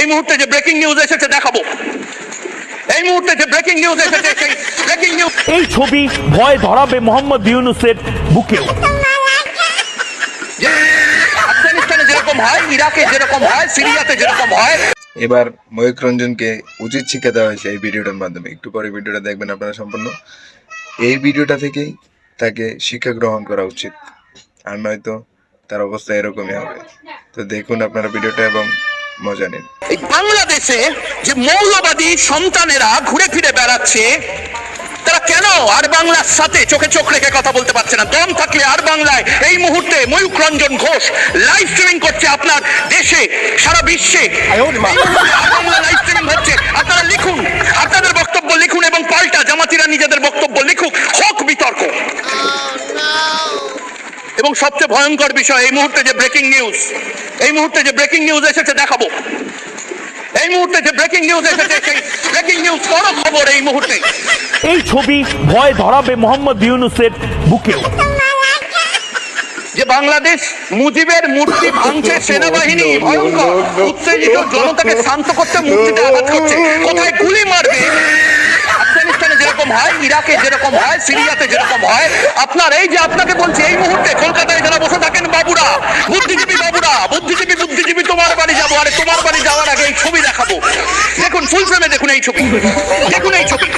এই মুহূর্তে যে ব্রেকিং নিউজ এসেছে দেখাবো। এই মুহূর্তে যে ব্রেকিং নিউজ এসেছে সেই ব্রেকিং নিউজ এই ছবি ভয় ধরাবে মোহাম্মদ ইউনুসের বুকেও। যে আফগানিস্তানে যেরকম হয় ইরাকে যেরকম হয় সিরিয়াতে যেরকম হয়। এবার ময়ূক রঞ্জনকে উচিত শিক্ষা দেওয়া হয়েছে এই ভিডিওটার মাধ্যমে। একটু পরে ভিডিওটা দেখবেন আপনারা সম্পূর্ণ। এই ভিডিওটা থেকেই তাকে শিক্ষা গ্রহণ করা উচিত। আর নয়তো তার অবস্থা এরকমই হবে। তো দেখুন আপনারা ভিডিওটা এবং মজা নিন। এই বাংলাদেশে যে মৌলবাদী সন্তানেরা ঘুরে ফিরে বেড়াচ্ছে তারা কেন আর বাংলার সাথে চোখে চোখ রেখে কথা বলতে পারছে না? দম থাকলে আর বাংলায় এই মুহূর্তে ময়ূক রঞ্জন ঘোষ লাইভ স্ট্রিমিং করছে আপনার দেশে সারা বিশ্বে। এবং সবচেয়ে ভয়ঙ্কর বিষয় এই মুহূর্তে যে ব্রেকিং নিউজ এই মুহূর্তে যে ব্রেকিং নিউজ এসেছে দেখাবো। এই মুহূর্তে যে ব্রেকিং নিউজ এসেছে সেই ব্রেকিং নিউজ বড় খবর এই মুহূর্তে। এই ছবি ভয় ধরাবে মোহাম্মদ ইউনুসের বুকেও। যে বাংলাদেশ মুজিবের মূর্তি ভাঙছে সেনাবাহিনী ভয়ঙ্কর। উত্তেজিত জনতাকে শান্ত করতে মূর্তিতে আঘাত করছে। কোথায় গুলি মারবে? আফগানিস্তানে যেরকম হয় ইরাকে যেরকম হয় সিরিয়াতে যেরকম হয় আপনার এই যে আপনাকে বলছি তোমার বাড়ি যাব আরে তোমার বাড়ি যাওয়ার আগে এই ছবি দেখাবো। দেখুন ফুল ফ্রেমে দেখুন এই ছবি। দেখুন এই ছবি।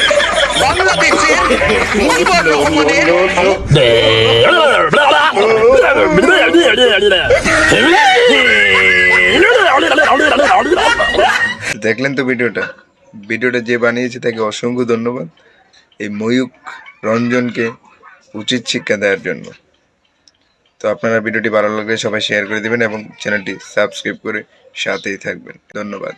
দেখলেন তো ভিডিওটা? ভিডিওটা যে বানিয়েছে তাকে অসংখ্য ধন্যবাদ। এই ময়ূক রঞ্জনকে উচিত শিক্ষা দেওয়ার জন্য। তো আপনারা ভিডিওটি ভালো লাগলে সবাই শেয়ার করে দেবেন এবং চ্যানেলটি সাবস্ক্রাইব করে সাথেই থাকবেন। ধন্যবাদ।